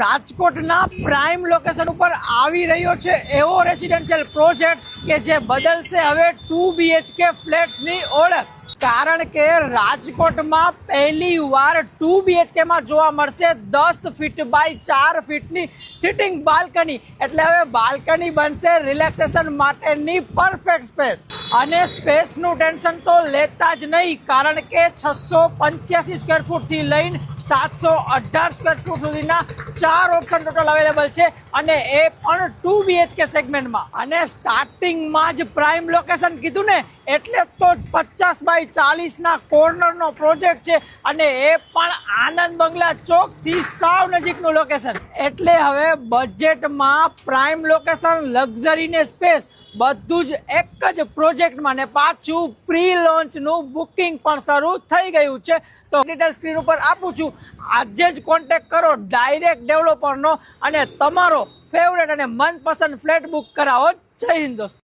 રાજકોટના prime location ઉપર આવી રહ્યો છે એવો રેસિડેન્શિયલ પ્રોજેક્ટ કે જે બદલશે હવે ટુ બીએચકે ફ્લેટ્સની ઓળખ. કારણ કે રાજકોટમાં પહેલી વાર ટુ બીએચકેમાં જોવા મળશે દસ ફીટ બાય ચાર ફીટની સિટિંગ બાલ્કની એટલે હવે બાલ્કની બનશે રિલેક્સેશન માટેની પરફેક્ટ સ્પેસ અને સ્પેસનું ટેન્શન તો લેતા જ નહીં, કારણ કે છસો પંચ્યાસી સ્ક્વેર ફૂટથી લઈને સાતસો અઢાર સ્ક્વેર ફૂટ સુધીના ચાર ઓપ્શન ટોટલ અવેલેબલ છે અને એ પણ ટુ બીએચકે સેગમેન્ટમાં અને સ્ટાર્ટિંગમાં જ પ્રાઇમ લોકેશન કીધું ને, એટલે તો પચાસ બાય ચાલીસના કોર્નરનો પ્રોજેક્ટ છે અને એ પણ આનંદ બંગલા ચોકથી સાવ નજીકનું લોકેશન એટલે હવે બજેટમાં પ્રાઇમ લોકેશન લક્ઝરી ને સ્પેસ બધું જ એક જ પ્રોજેક્ટમાં ને પાછું પ્રી લોન્ચનું બુકિંગ પણ શરૂ થઈ ગયું છે. તો ડિટેલ સ્ક્રીન ઉપર આપું છું. આજે જ કોન્ટેક્ટ કરો ડાયરેક્ટ ડેવલપરનો અને તમારો ફેવરેટ અને મનપસંદ ફ્લેટ બુક કરાવો. જય હિન્દ દોસ્તો.